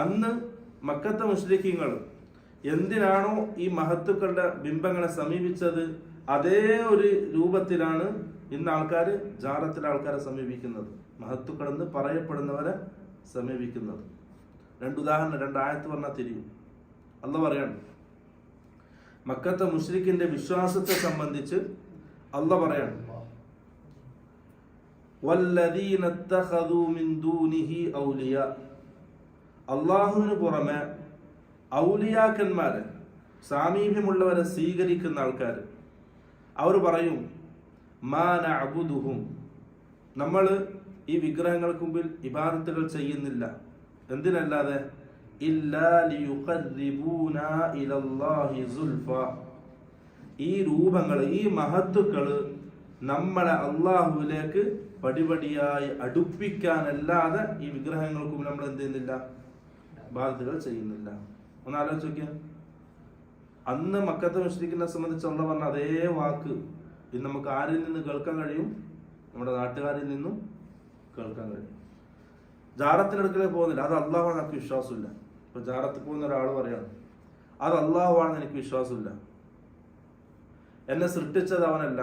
അന്ന് മക്കത്ത മുസ്ലിഖീങ്ങൾ എന്തിനാണോ ഈ മഹത്തുക്കളുടെ ബിംബങ്ങളെ സമീപിച്ചത്? അതേ ഒരു രൂപത്തിലാണ് ഇന്ന് ആൾക്കാർ ജാറത്തിലെ ആൾക്കാരെ സമീപിക്കുന്നത്. മഹത്തുക്കൾ എന്ന് പറയപ്പെടുന്നവരെ സമീപിക്കുന്നത്. രണ്ട് ഉദാഹരണം രണ്ട് ആയത്ത് പറഞ്ഞാൽ തിരിയും. അല്ല പറയാണ് മക്കത്തെ മുഷ്രിഖിന്റെ വിശ്വാസത്തെ സംബന്ധിച്ച് അല്ല പറയാണ് വല്ലദീന اتخذوا മിൻ ദൂനിഹി ഔലിയ. അള്ളാഹുവിന് പുറമെ ഔലിയാക്കന്മാരെ സാമീപ്യമുള്ളവരെ സ്വീകരിക്കുന്ന ആൾക്കാർ അവർ പറയും മാന അബുദുഹും നമ്മൾ ഈ വിഗ്രഹങ്ങൾക്ക് മുമ്പിൽ ഇബാദത്തുകൾ ചെയ്യുന്നില്ല. എന്തിനല്ലാതെ? ഈ രൂപങ്ങൾ ഈ മഹത്തുക്കൾ നമ്മളെ അള്ളാഹുവിലേക്ക് പടിപടിയായി അടുപ്പിക്കാനല്ലാതെ ഈ വിഗ്രഹങ്ങൾക്ക് നമ്മൾ എന്ത് ചെയ്യുന്നില്ല? ബാധ്യതകൾ ചെയ്യുന്നില്ല. ഒന്ന് ആലോചിച്ച് അന്ന് മക്കത്തെ മുസ്ലിഖിനെ സംബന്ധിച്ച് അള്ള പറഞ്ഞ അതേ വാക്ക്. ഇത് നമുക്ക് ആരിൽ നിന്ന് കേൾക്കാൻ കഴിയും? നമ്മുടെ നാട്ടുകാരിൽ നിന്നും കേൾക്കാൻ കഴിയും. ജാറത്തിനടുക്കലേ പോകുന്നില്ല. അത് അള്ളാഹാണ് എനിക്ക് വിശ്വാസമില്ല. ഇപ്പൊ ജാറത്തിൽ പോകുന്ന ഒരാൾ പറയാണ് അത് അള്ളാഹുവാണെന്ന് എനിക്ക് വിശ്വാസമില്ല. എന്നെ സൃഷ്ടിച്ചത് അവനല്ല.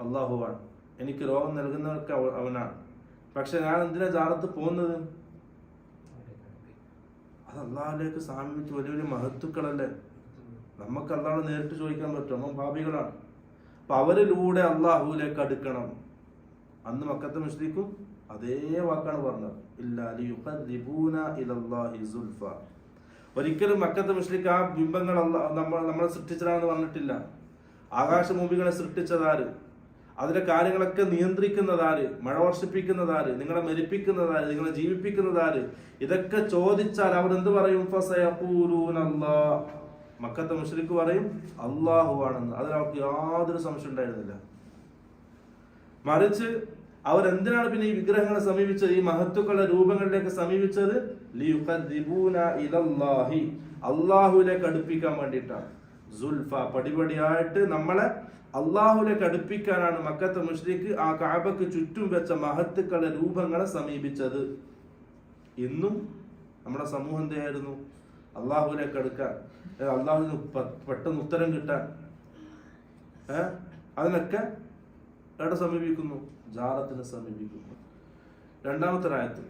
അള്ളാഹുവാണ്. എനിക്ക് രോഗം നൽകുന്നവർക്ക് അവ- അവനാണ്. പക്ഷെ ഞാൻ എന്തിനാ ജാറത്ത് പോകുന്നത്? അത് അള്ളാഹിലേക്ക് സാമീപിച്ച് വലിയ വലിയ മഹത്തുക്കളല്ലേ? നമുക്ക് അള്ളാഹ് നേരിട്ട് ചോദിക്കാൻ പറ്റും. നമ്മൾ ഭാവികളാണ് അപ്പൊ അവരിലൂടെ അള്ളാഹുവിലേക്ക് അടുക്കണം. അന്ന് മക്കത്തെ മുസ്ലിക്കും അതേ വാക്കാണ് പറഞ്ഞത്. ഇല്ല ഒരിക്കലും മക്കത്തെ മുസ്ലിക്ക് ആ ബിംബങ്ങൾ നമ്മൾ നമ്മളെ സൃഷ്ടിച്ചതാണെന്ന് പറഞ്ഞിട്ടില്ല. ആകാശഭൂമികളെ സൃഷ്ടിച്ചതാര്? അതിലെ കാര്യങ്ങളൊക്കെ നിയന്ത്രിക്കുന്നതാര്? മഴ വർഷിപ്പിക്കുന്നതാര്? നിങ്ങളെ മരിപ്പിക്കുന്നതാര് നിങ്ങളെ ജീവിപ്പിക്കുന്നതാര്? ഇതൊക്കെ ചോദിച്ചാൽ അവർ എന്ത് പറയും. മക്കത്തെ മുഷരിക്ക് പറയും അള്ളാഹു ആണെന്ന്. അതിൽ അവർക്ക് യാതൊരു സംശയം ഉണ്ടായിരുന്നില്ല. മറിച്ച് അവരെന്തിനാണ് പിന്നെ ഈ വിഗ്രഹങ്ങളെ സമീപിച്ചത്? ഈ മഹത്തുക്കളുടെ രൂപങ്ങളിലേക്ക് സമീപിച്ചത്? അള്ളാഹുവിലേക്ക് അടുപ്പിക്കാൻ വേണ്ടിയിട്ടാണ്. സുൽഫ പടിപടിയായിട്ട് നമ്മളെ അള്ളാഹുലേക്ക് അടുപ്പിക്കാനാണ് മക്കത്തെ മുഷ്രിക്ക് ആ കാബക്ക് ചുറ്റും വെച്ച മഹത്തുക്കളെ രൂപങ്ങളെ സമീപിച്ചത്. ഇന്നും നമ്മുടെ സമൂഹം എന്തായിരുന്നു? അള്ളാഹുലെ അടുക്കാൻ അള്ളാഹുവിന് പെട്ടെന്ന് ഉത്തരം കിട്ടാൻ ഏഹ് അതിനൊക്കെ എവിടെ സമീപിക്കുന്നു? ജാറത്തിനെ സമീപിക്കുന്നു. രണ്ടാമത്തെ ആയത്ത്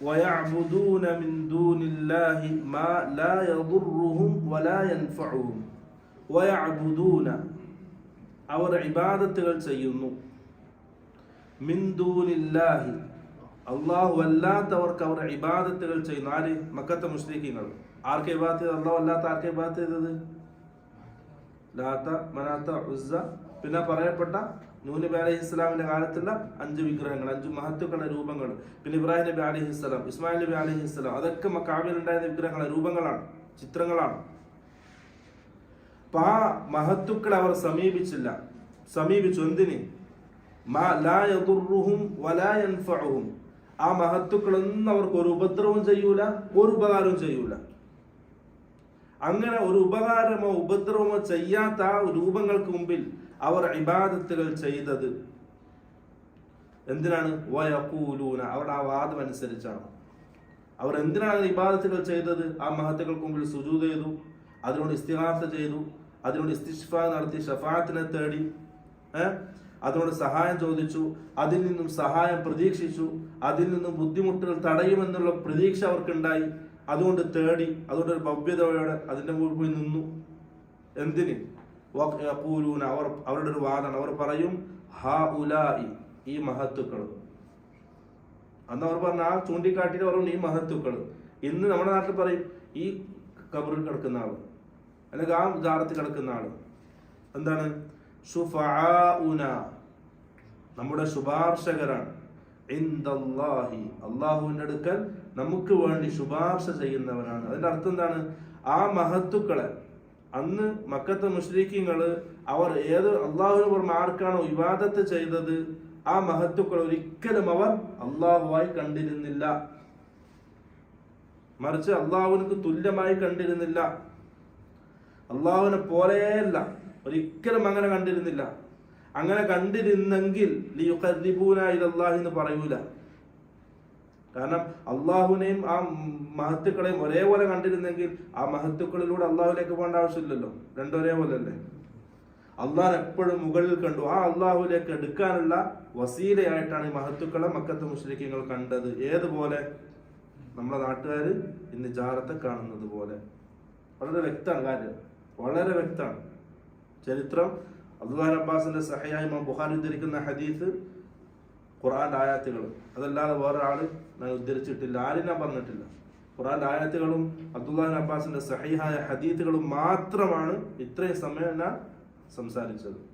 ويعبدون من دون الله ما لا يضرهم ولا ينفعهم ويعبدون അവർ ഇബാദത്തുകൾ ചെയ്യുന്നു മിന്ദൂനില്ലാഹി അള്ളാഹു അല്ലാത്തവർക്ക് അവർ ഇബാദത്തുകൾ ചെയ്യുന്നു ആര് മക്കത്തെ മുസ്ലിഖീങ്ങൾ ആർക്ക് ഇബാദത്ത് ചെയ്തത് അള്ളാഹു അല്ലാത്ത ആർക്ക് ഇബാദത്ത് ചെയ്തത് ലാത്ത മനാത്ത ഉസ്സ പിന്നെ പറയപ്പെട്ട നൂഹ് അലഹി ഇസ്ലാമിന്റെ കാലത്തുള്ള അഞ്ച് വിഗ്രഹങ്ങൾ അഞ്ച് മഹത്വക്കളുടെ രൂപങ്ങൾ. പിന്നെ ഇബ്രാഹിം നബി അലഹി ഇസ്ലാം ഇസ്മായിൽ നബി അലഹി ഇസ്ലാം അതൊക്കെ മക്കാബിൽ ഉണ്ടായിരുന്ന വിഗ്രഹങ്ങളെ രൂപങ്ങളാണ് ചിത്രങ്ങളാണ്. അപ്പൊ ആ മഹത്വക്കളെ അവർ സമീപിച്ചില്ല. സമീപിച്ചു എന്തിന്? ആ മഹത്വക്കളൊന്നും അവർക്ക് ഒരു ഉപദ്രവവും ചെയ്യൂല ഒരു ഉപകാരവും ചെയ്യൂല. അങ്ങനെ ഒരു ഉപകാരമോ ഉപദ്രവമോ ചെയ്യാത്ത ആ രൂപങ്ങൾക്ക് മുമ്പിൽ അവർ ഇബാദത്തുകൾ ചെയ്തത്. എന്തിനാണ്? വയക്കൂലൂന അവരുടെ ആ വാദം അനുസരിച്ചാണ്. അവർ എന്തിനാണ് ഇബാദത്തുകൾ ചെയ്തത്? ആ മഹത്തുക്കൾക്ക് മുമ്പിൽ സുജൂത് ചെയ്തു. അതിനോട് ഇസ്തിഹാസ ചെയ്തു. അതിനോട് ഇസ്തിഷ്ഫ നടത്തി ഷഫാത്തിനെ തേടി അതിനോട് സഹായം ചോദിച്ചു. അതിൽ നിന്നും സഹായം പ്രതീക്ഷിച്ചു. അതിൽ നിന്നും ബുദ്ധിമുട്ടുകൾ തടയുമെന്നുള്ള പ്രതീക്ഷ അവർക്കുണ്ടായി. അതുകൊണ്ട് തേടി അതുകൊണ്ട് ഒരു ഭവ്യതയോടെ അതിന്റെ മുമ്പിൽ പോയി നിന്നു. എന്തിന്? വഖൂലൂന അവർ അവരുടെ ഒരു വാദമാണ് അവർ പറയും ഹാ ഈ മഹത്തുക്കൾ അന്ന് അവർ പറഞ്ഞ ആ ചൂണ്ടിക്കാട്ടിയിട്ട് പറഞ്ഞു ഈ മഹത്തുക്കൾ ഇന്ന് നമ്മുടെ നാട്ടിൽ പറയും ഈ കബറിൽ കിടക്കുന്ന ആൾ. അല്ലെങ്കിൽ ആ ജാറത്തിൽ കിടക്കുന്ന ആൾ. എന്താണ്? ശുഫാഉന. നമ്മുടെ ശുപാർശകരാണ്. ഇന്ദല്ലാഹി അള്ളാഹുവിന്റെ അടുക്കൽ നമുക്ക് വേണ്ടി ശുപാർശ ചെയ്യുന്നവനാണ്. അതിന്റെ അർത്ഥം എന്താണ്? ആ മഹത്തുക്കളെ അന്ന് മക്കത്തെ മുസ്ലിഖിങ്ങൾ അവർ ഏത് അള്ളാഹുവിന് പുറമെ ആർക്കാണോ വിവാദത്ത് ചെയ്തത് ആ മഹത്തുക്കൾ ഒരിക്കലും അവർ അള്ളാഹുവായി കണ്ടിരുന്നില്ല. മറിച്ച് അള്ളാഹുവിനക്ക് തുല്യമായി കണ്ടിരുന്നില്ല. അള്ളാഹുവിനെ പോലെയല്ല ഒരിക്കലും അങ്ങനെ കണ്ടിരുന്നില്ല. അങ്ങനെ കണ്ടിരുന്നെങ്കിൽ ലിയുഖർരിബൂന ഇലല്ലാഹി എന്ന് പറയൂല. കാരണം അള്ളാഹുവിനെയും ആ മഹത്തുക്കളെയും ഒരേപോലെ കണ്ടിരുന്നെങ്കിൽ ആ മഹത്തുക്കളിലൂടെ അള്ളാഹുലേക്ക് പോകേണ്ട ആവശ്യമില്ലല്ലോ. രണ്ടും ഒരേപോലെ അല്ലേ അള്ളാഹ് എപ്പോഴും മുകളിൽ കണ്ടു. ആ അള്ളാഹുലേക്ക് എടുക്കാനുള്ള വസീലയായിട്ടാണ് ഈ മഹത്തുക്കളെ മക്കത്തെ മുസ്ലിക്കങ്ങൾ കണ്ടത്. ഏതുപോലെ? നമ്മുടെ നാട്ടുകാർ ഇന്ന് ജാറത്തെ കാണുന്നത് പോലെ. വളരെ വ്യക്തമാണ് കാര്യം. വളരെ വ്യക്തമാണ്. ചരിത്രം. അബ്ദുല്ലാൻ അബ്ബാസിന്റെ സഹയായി ബുഖാരി ഉദ്ധരിക്കുന്ന ഹദീസ് ഖുർആന്റെ ആയാത്തുകൾ അതല്ലാതെ വേറൊരാൾ ഞാൻ ഉദ്ധരിച്ചിട്ടില്ല. ആരും ഞാൻ പറഞ്ഞിട്ടില്ല. ഖുർആന്റെ ആയാത്തുകളും അബ്ദുല്ലാൻ അബ്ബാസിന്റെ സഹിഹായ ഹദീത്തുകളും മാത്രമാണ് ഇത്രയും സമയം ഞാൻ സംസാരിച്ചത്.